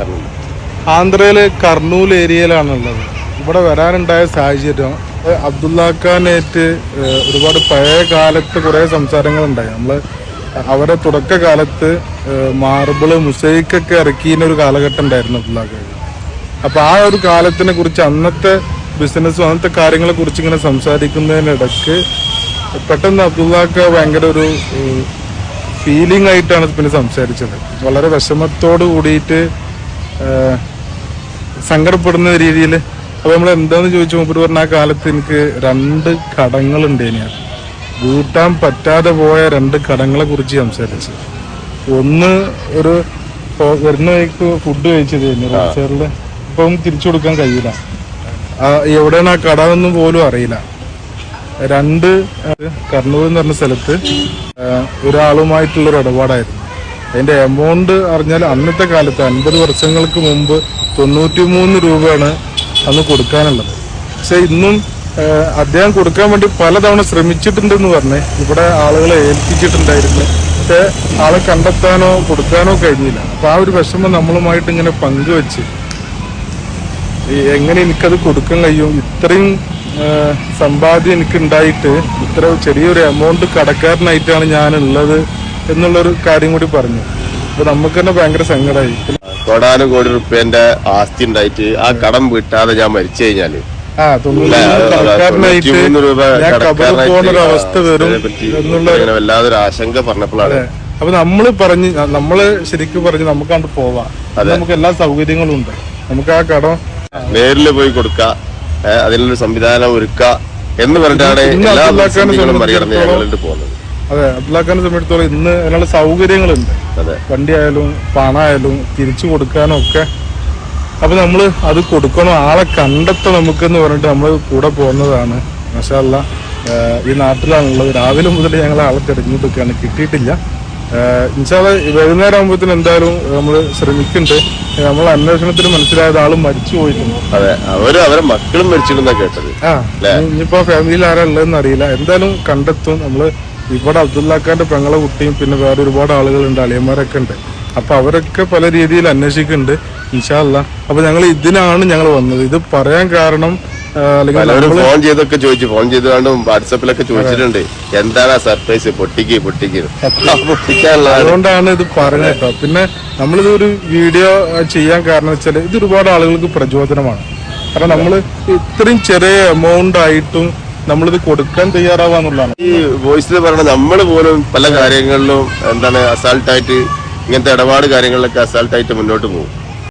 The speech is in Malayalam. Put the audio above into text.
കർണൂൽ. ആന്ധ്രയിൽ കർണൂൽ ഏരിയയിലാണുള്ളത്. ഇവിടെ വരാനുണ്ടായ സാഹചര്യം അബ്ദുള്ള ഖാനായിട്ട് ഒരുപാട് പഴയ കാലത്ത് കുറേ സംസാരങ്ങളുണ്ടായി. നമ്മൾ അവരെ തുടക്കകാലത്ത് മാർബിൾ മുസൈക്കൊക്കെ ഇറക്കിയ ഒരു കാലഘട്ടം ഉണ്ടായിരുന്നു അബ്ദുള്ള ഖാൻ. അപ്പോൾ ആ ഒരു കാലത്തിനെ കുറിച്ച് അന്നത്തെ ബിസിനസ്സും അന്നത്തെ കാര്യങ്ങളെ കുറിച്ച് ഇങ്ങനെ സംസാരിക്കുന്നതിനിടക്ക് പെട്ടെന്ന് അബ്ദുള്ളാക്ക ഭയങ്കര ഒരു ഫീലിംഗ് ആയിട്ടാണ് പിന്നെ സംസാരിച്ചത്. വളരെ വിഷമത്തോട് കൂടിയിട്ട് സങ്കടപ്പെടുന്ന രീതിയിൽ അപ്പൊ നമ്മൾ എന്താന്ന് ചോദിച്ചു മൂപ്പര് പറഞ്ഞ ആ കാലത്ത് എനിക്ക് രണ്ട് കടങ്ങളുണ്ട് ഇനി. വീട്ടാൻ പറ്റാതെ പോയ രണ്ട് കടങ്ങളെ കുറിച്ച് സംസാരിച്ചു. ഒന്ന് ഒരു വരുന്ന വഴിക്ക് ഫുഡ് കഴിച്ചത് റോഡ് ഇപ്പം തിരിച്ചു കൊടുക്കാൻ കഴിയില്ല. എവിടെയാണ് ആ കട എന്നും പോലും അറിയില്ല. രണ്ട് കർണൂർ എന്ന് പറഞ്ഞ സ്ഥലത്ത് ഒരാളുമായിട്ടുള്ളൊരു ഒരാളുമായിട്ടുള്ള ഒരു ഇടപാടായിരുന്നു. അതിന്റെ എമൗണ്ട് അറിഞ്ഞാൽ അന്നത്തെ കാലത്ത് അൻപത് വർഷങ്ങൾക്ക് മുമ്പ് തൊണ്ണൂറ്റി മൂന്ന് രൂപയാണ് അന്ന് കൊടുക്കാനുള്ളത്. പക്ഷെ ഇന്നും അദ്ദേഹം കൊടുക്കാൻ വേണ്ടി പലതവണ ശ്രമിച്ചിട്ടുണ്ടെന്ന് പറഞ്ഞ് ഇവിടെ ആളുകളെ ഏൽപ്പിച്ചിട്ടുണ്ടായിരുന്നു. പക്ഷെ ആളെ കണ്ടെത്താനോ കൊടുക്കാനോ കഴിഞ്ഞില്ല. അപ്പൊ ആ ഒരു വിഷമം നമ്മളുമായിട്ട് ഇങ്ങനെ പങ്കുവെച്ച് എങ്ങനെ എനിക്കത് കൊടുക്കാൻ കഴിയും ഇത്രയും സമ്പാദ്യം എനിക്ക് ഉണ്ടായിട്ട് ഇത്ര ചെറിയൊരു എമൗണ്ട് കടക്കാരനായിട്ടാണ് ഞാനുള്ളത് എന്നുള്ളൊരു കാര്യം കൂടി പറഞ്ഞു. അപ്പൊ നമുക്ക് തന്നെ ഭയങ്കര സങ്കടമായി കോടാനുകോടി റുപ്യന്റെ ആസ്തി ഉണ്ടായിട്ട് ആ കടം വീട്ടാതെ ഞാൻ മരിച്ചു കഴിഞ്ഞാൽ. ആ രൂപ അവസ്ഥ വരും എന്നുള്ള വല്ലാതൊരു ആശങ്ക പറഞ്ഞപ്പോഴാണ്. അപ്പൊ നമ്മൾ പറഞ്ഞ് നമ്മൾ ശരിക്കും പറഞ്ഞ് നമുക്കാണ്ട് പോവാം. നമുക്ക് എല്ലാ സൗകര്യങ്ങളും ഉണ്ട്. നമുക്ക് ആ കടം നേരിൽ പോയി കൊടുക്ക അതിനൊരു സംവിധാനം ഒരുക്ക എന്ന് പറഞ്ഞിട്ടാണ് എല്ലാ മറികടന്ന് ഞങ്ങളിട്ട് പോകുന്നത്. അതെ അബ്ദുല്ലാഖാനെ സംബന്ധിച്ചിടത്തോളം ഇന്ന് അതിനുള്ള സൗകര്യങ്ങളുണ്ട്. അതെ. വണ്ടി ആയാലും പണമായാലും തിരിച്ചു കൊടുക്കാനും ഒക്കെ അപ്പൊ നമ്മൾ അത് കൊടുക്കണം ആളെ കണ്ടെത്തണം നമുക്കെന്ന് പറഞ്ഞിട്ട് നമ്മൾ കൂടെ പോകുന്നതാണ്. മഷാല്ല ഈ നാട്ടിലാണുള്ളത്. രാവിലെ മുതൽ ഞങ്ങൾ ആളെ തിരഞ്ഞെടുക്കുകയാണ് കിട്ടിയിട്ടില്ല. ഇൻഷാൽ വൈകുന്നേരം ആകുമ്പോഴത്തേന് എന്തായാലും നമ്മൾ ശ്രമിക്കുന്നുണ്ട്. നമ്മൾ അന്വേഷണത്തിന് മനസ്സിലായത് ആൾ മരിച്ചു പോയിട്ടുണ്ട്. അതെ അവർ അവരെ മക്കളും കേട്ടത്. ആ ഇനി- ഇനിയിപ്പോ ഫാമിലിയിൽ ആരാ ഉള്ളതെന്ന് അറിയില്ല. എന്തായാലും കണ്ടെത്തും. നമ്മൾ ഇവിടെ അബ്ദുല്ലാഖാന്റെ പെങ്ങളെ കുട്ടിയും പിന്നെ വേറെ ഒരുപാട് ആളുകളുണ്ട് അളിയന്മാരൊക്കെ ഉണ്ട്. അപ്പൊ അവരൊക്കെ പല രീതിയിൽ അന്വേഷിക്കുന്നുണ്ട് ഇൻഷാല്ല അപ്പൊ ഞങ്ങൾ ഇതിനാണ് ഞങ്ങൾ വന്നത്. ഇത് പറയാൻ കാരണം അല്ലെങ്കിൽ ഫോൺ ചെയ്തൊക്കെ ചോദിച്ചു. ഫോൺ ചെയ്തുകൊണ്ട് വാട്സപ്പിലൊക്കെ ചോദിച്ചിട്ടുണ്ട്. എന്താണ് സർപ്രൈസ്? പൊട്ടിക്ക് പൊട്ടിക്ക്. അതുകൊണ്ടാണ് ഇത് പറഞ്ഞത് പിന്നെ നമ്മളിത് ഒരു വീഡിയോ ചെയ്യാൻ കാരണം വെച്ചാൽ ഇത് ഒരുപാട് ആളുകൾക്ക് പ്രചോദനമാണ്. കാരണം നമ്മൾ ഇത്രയും ചെറിയ എമൗണ്ട് ആയിട്ടും നമ്മളിത് കൊടുക്കാൻ തയ്യാറാവാന്നുള്ളതാണ് ഈ വോയിസിൽ പറഞ്ഞ നമ്മൾ പോലും പല കാര്യങ്ങളിലും എന്താണ് അസാൾട്ടായിട്ട് ഇങ്ങനത്തെ ഇടപാട് കാര്യങ്ങളിലൊക്കെ അസാൾട്ടായിട്ട് മുന്നോട്ട് പോകും.